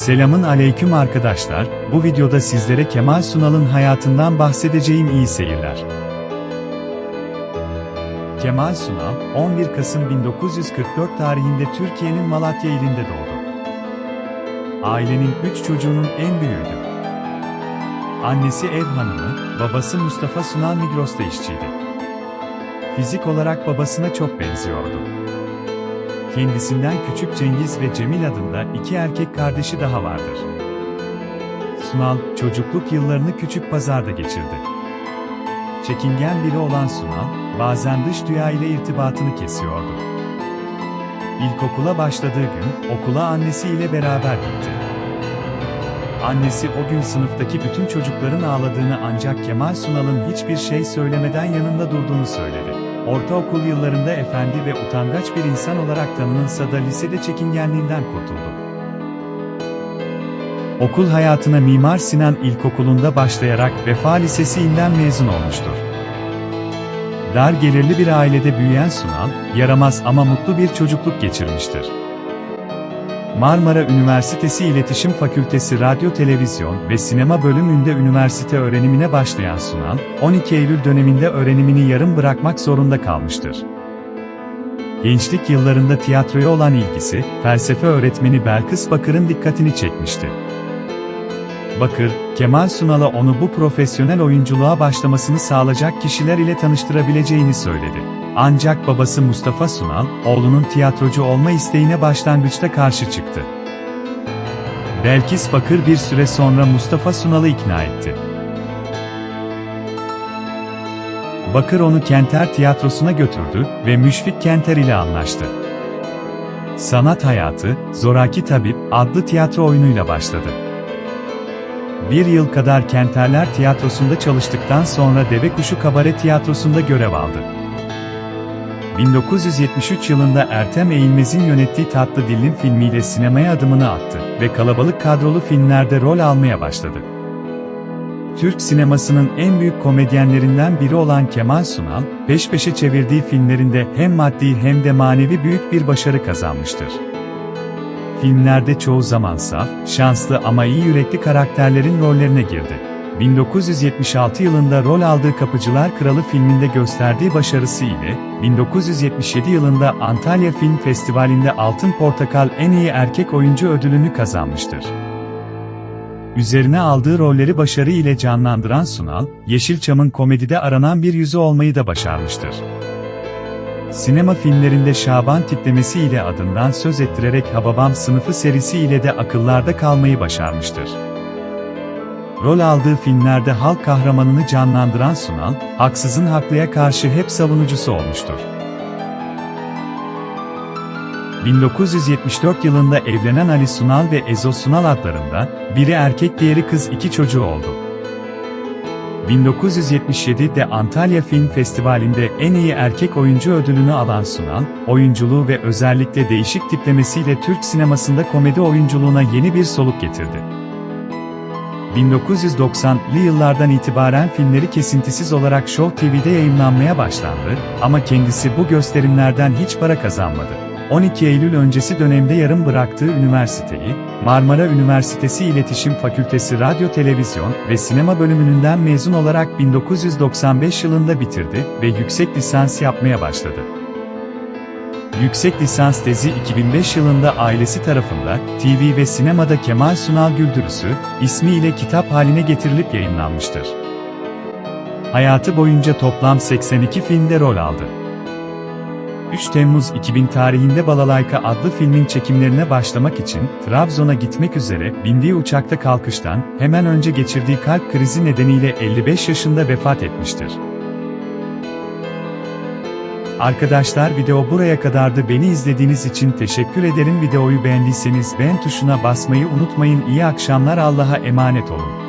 Selamın aleyküm arkadaşlar, bu videoda sizlere Kemal Sunal'ın hayatından bahsedeceğim iyi seyirler. Kemal Sunal, 11 Kasım 1944 tarihinde Türkiye'nin Malatya ilinde doğdu. Ailenin üç çocuğunun en büyüğüydü. Annesi ev hanımı, babası Mustafa Sunal Migros'ta işçiydi. Fizik olarak babasına çok benziyordu. Kendisinden küçük Cengiz ve Cemil adında iki erkek kardeşi daha vardır. Sunal, çocukluk yıllarını küçük pazarda geçirdi. Çekingen biri olan Sunal, bazen dış dünya ile irtibatını kesiyordu. İlkokula başladığı gün, okula annesiyle beraber gitti. Annesi o gün sınıftaki bütün çocukların ağladığını ancak Kemal Sunal'ın hiçbir şey söylemeden yanında durduğunu söyledi. Ortaokul yıllarında efendi ve utangaç bir insan olarak tanınırsa da lisede çekingenliğinden kurtuldu. Okul hayatına Mimar Sinan İlkokulu'nda başlayarak Vefa Lisesi'nden mezun olmuştur. Dar gelirli bir ailede büyüyen Sunal, yaramaz ama mutlu bir çocukluk geçirmiştir. Marmara Üniversitesi İletişim Fakültesi Radyo Televizyon ve Sinema bölümünde üniversite öğrenimine başlayan Sunal, 12 Eylül döneminde öğrenimini yarım bırakmak zorunda kalmıştır. Gençlik yıllarında tiyatroya olan ilgisi, felsefe öğretmeni Belkıs Bakır'ın dikkatini çekmişti. Bakır, Kemal Sunal'a onu bu profesyonel oyunculuğa başlamasını sağlayacak kişiler ile tanıştırabileceğini söyledi. Ancak babası Mustafa Sunal, oğlunun tiyatrocu olma isteğine başlangıçta karşı çıktı. Belkis Bakır bir süre sonra Mustafa Sunal'ı ikna etti. Bakır onu Kenter Tiyatrosu'na götürdü ve Müşfik Kenter ile anlaştı. Sanat Hayatı, Zoraki Tabip adlı tiyatro oyunuyla başladı. Bir yıl kadar Kenterler Tiyatrosu'nda çalıştıktan sonra Devekuşu Kabare Tiyatrosu'nda görev aldı. 1973 yılında Ertem Eğilmez'in yönettiği Tatlı Dillim filmiyle sinemaya adımını attı ve kalabalık kadrolu filmlerde rol almaya başladı. Türk sinemasının en büyük komedyenlerinden biri olan Kemal Sunal, peş peşe çevirdiği filmlerinde hem maddi hem de manevi büyük bir başarı kazanmıştır. Filmlerde çoğu zaman saf, şanslı ama iyi yürekli karakterlerin rollerine girdi. 1976 yılında rol aldığı Kapıcılar Kralı filminde gösterdiği başarısı ile, 1977 yılında Antalya Film Festivali'nde Altın Portakal en iyi erkek oyuncu ödülünü kazanmıştır. Üzerine aldığı rolleri başarı ile canlandıran Sunal, Yeşilçam'ın komedide aranan bir yüzü olmayı da başarmıştır. Sinema filmlerinde Şaban tiplemesi ile adından söz ettirerek Hababam sınıfı serisi ile de akıllarda kalmayı başarmıştır. Rol aldığı filmlerde halk kahramanını canlandıran Sunal, haksızın haklıya karşı hep savunucusu olmuştur. 1974 yılında evlenen Ali Sunal ve Ezo Sunal adlarında, biri erkek diğeri kız iki çocuğu oldu. 1977'de Antalya Film Festivali'nde en iyi erkek oyuncu ödülünü alan Sunal, oyunculuğu ve özellikle değişik tiplemesiyle Türk sinemasında komedi oyunculuğuna yeni bir soluk getirdi. 1990'lı yıllardan itibaren filmleri kesintisiz olarak Show TV'de yayınlanmaya başlandı ama kendisi bu gösterimlerden hiç para kazanmadı. 12 Eylül öncesi dönemde yarım bıraktığı üniversiteyi, Marmara Üniversitesi İletişim Fakültesi Radyo Televizyon ve Sinema bölümünden mezun olarak 1995 yılında bitirdi ve yüksek lisans yapmaya başladı. Yüksek lisans tezi 2005 yılında ailesi tarafından TV ve sinemada Kemal Sunal Güldürüsü ismiyle kitap haline getirilip yayınlanmıştır. Hayatı boyunca toplam 82 filmde rol aldı. 3 Temmuz 2000 tarihinde Balalayka adlı filmin çekimlerine başlamak için Trabzon'a gitmek üzere bindiği uçakta kalkıştan hemen önce geçirdiği kalp krizi nedeniyle 55 yaşında vefat etmiştir. Arkadaşlar video buraya kadardı. Beni izlediğiniz için teşekkür ederim. Videoyu beğendiyseniz beğen tuşuna basmayı unutmayın. İyi akşamlar. Allah'a emanet olun.